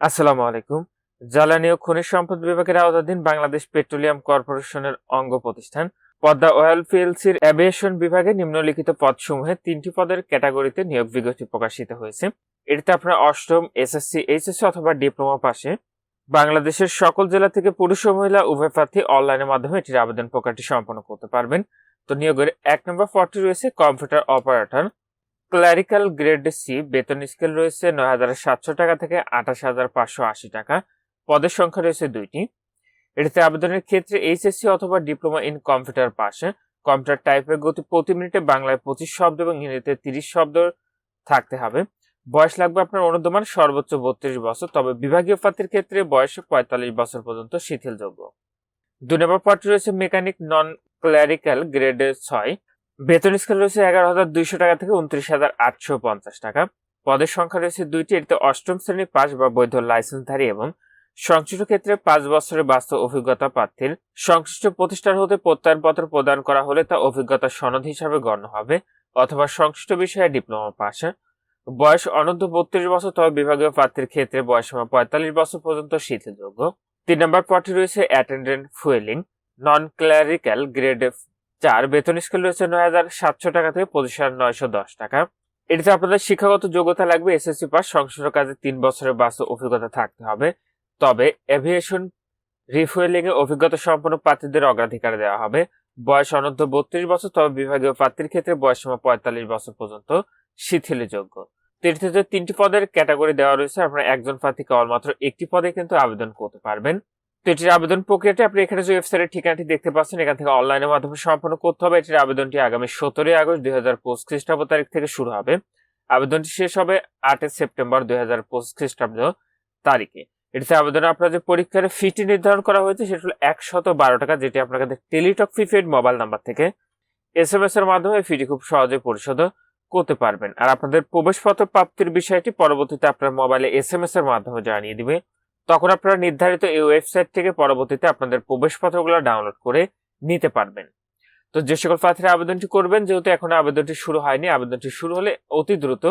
আসসালামু আলাইকুম। জ্বালানি ও খনিজ সম্পদ বিভাগের আওতাধীন বাংলাদেশ পেট্রোলিয়াম কর্পোরেশনের অঙ্গ প্রতিষ্ঠান পদ্মা অয়েল পিএলসির অ্যাভিয়েশন বিভাগে নিম্নলিখিত পদসমূহে তিনটি পদের ক্যাটাগরিতে নিয়োগ বিজ্ঞপ্তি প্রকাশিত হয়েছে। এটিতে আপনার অষ্টম, এসএসসি, এইচএসসি অথবা ডিপ্লোমা পাশে বাংলাদেশের সকল জেলা থেকে পুরুষ ও মহিলা উভয় প্রার্থী অনলাইনের মাধ্যমে এটির আবেদন প্রক্রিয়াটি সম্পন্ন করতে পারবেন। তো নিয়োগের এক নম্বর পদটি রয়েছে computer operator. Clerical grade C বেতন স্কেল রয়েছে নয় হাজার সাতশো টাকা থেকে আঠাশ হাজার পাঁচশো আশি টাকা। পদের সংখ্যা রয়েছে দুইটি। এটিতে আবেদনের ক্ষেত্রে এইচএসসি অথবা ডিপ্লোমা ইন কম্পিউটার পাশে কম্পিউটার টাইপের গতি প্রতি মিনিটে বাংলায় পঁচিশ শব্দ এবং ইংরেজিতে তিরিশ শব্দ থাকতে হবে। বয়স লাগবে আপনার অনুদমান সর্বোচ্চ বত্রিশ বছর, তবে বিভাগীয় প্রার্থীর ক্ষেত্রে বয়স পঁয়তাল্লিশ বছর পর্যন্ত শিথিলযোগ্য। দুই নম্বর পদটি রয়েছে মেকানিক নন ক্লারিক্যাল গ্রেড ছয়। বেতন স্কেল রয়েছে এগারো হাজার দুইশো টাকা থেকে উনত্রিশ হাজার আটশো পঞ্চাশ টাকা। পদের সংখ্যা রয়েছে দুইটি, এটিতে অষ্টম শ্রেণি পাস বা বৈধ লাইসেন্সধারী এবং সংশ্লিষ্ট ক্ষেত্রে পাঁচ বছরের বাস্তব অভিজ্ঞতা প্রার্থীর। সংশ্লিষ্ট প্রতিষ্ঠান হতে প্রত্যয়নপত্র প্রদান করা হলে তা অভিজ্ঞতা সনদ হিসাবে গণ্য হবে অথবা সংশ্লিষ্ট বিষয়ে ডিপ্লোমা পাস। বয়স অনন্ত বত্রিশ বছর, তবে বিভাগীয় প্রার্থীর ক্ষেত্রে বয়সীমা পঁয়তাল্লিশ বছর পর্যন্ত শিথিলযোগ্য। তিন নম্বর পদটি রয়েছে attendant fueling non clerical grade চার বেতন স্কেল রয়েছে নয় হাজার সাতশো টাকা থেকে পঁচিশ হাজার নয়শো দশ টাকা। এটিতে আপনাদের শিক্ষাগত যোগ্যতা লাগবে, এসএসসি পাস, সংশ্লিষ্ট কাজে তিন বছরের বাস্তব অভিজ্ঞতা থাকতে হবে। তবে এভিয়েশন রিফুয়েলিং এ অভিজ্ঞতা সম্পন্ন প্রার্থীদের অগ্রাধিকার দেওয়া হবে। বয়স অনন্ত বত্রিশ বছর, তবে বিভাগীয় প্রার্থীর ক্ষেত্রে বয়স সীমা পঁয়তাল্লিশ বছর পর্যন্ত শিথিলযোগ্য। তৃতীয়ত তিনটি পদের ক্যাটাগরি দেওয়া রয়েছে, আপনারা একজন প্রার্থী কেবলমাত্র একটি পদে কিন্তু আবেদন করতে পারবেন। তো এটির আবেদন প্রক্রিয়াটি আপনি এখানে যে ওয়েবসাইটের ঠিকানাটি দেখতে পাচ্ছেন, এখান থেকে অনলাইনের মাধ্যমে সম্পন্ন করতে হবে। এটির আবেদনটি আগামী সতেরোই আগস্ট দুই হাজার পঁচিশ খ্রিস্টাব্দ তারিখ থেকে শুরু হবে। আবেদনটি শেষ হবে আটই সেপ্টেম্বর দুই হাজার পঁচিশ খ্রিস্টাব্দ তারিখে। এটিতে আবেদনে আপনার যে পরীক্ষার ফিটি নির্ধারণ করা হয়েছে, সেটা হলো একশত বারো টাকা, যেটি আপনার কাছে Teletalk prepaid mobile number থেকে এস এম এস এর মাধ্যমে ফিটি খুব সহজে পরিশোধ করতে পারবেন। আর আপনাদের প্রবেশপত্র প্রাপ্তির বিষয়টি পরবর্তীতে আপনার মোবাইলে এস এম এস এর মাধ্যমে জানিয়ে দিবে। তখন আপনারা নির্ধারিত এই ওয়েবসাইট থেকে পরবর্তীতে আপনাদের প্রবেশপত্রগুলো ডাউনলোড করে নিতে পারবেন। তো যে সকল প্রার্থীরা আবেদনটি করবেন, যেহেতু এখন আবেদনটি শুরু হয়নি, আবেদনটি শুরু হলে অতি দ্রুত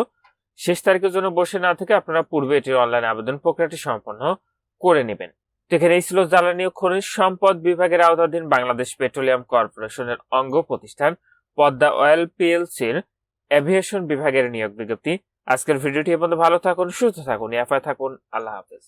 শেষ তারিখের জন্য বসে না থেকে আপনারা পূর্বে এটির অনলাইন আবেদন প্রক্রিয়াটি সম্পন্ন করে নেবেন। এখানে এই ছিল জ্বালানি ও খনিজ সম্পদ বিভাগের আওতাধীন বাংলাদেশ পেট্রোলিয়াম কর্পোরেশনের অঙ্গ প্রতিষ্ঠান পদ্মা অয়েল পিএলসির এভিয়েশন বিভাগের নিয়োগ বিজ্ঞপ্তি। আজকের ভিডিওটি এ পর্যন্ত। ভালো থাকুন, সুস্থ থাকুন এফআই থাকুন। আল্লাহ হাফেজ।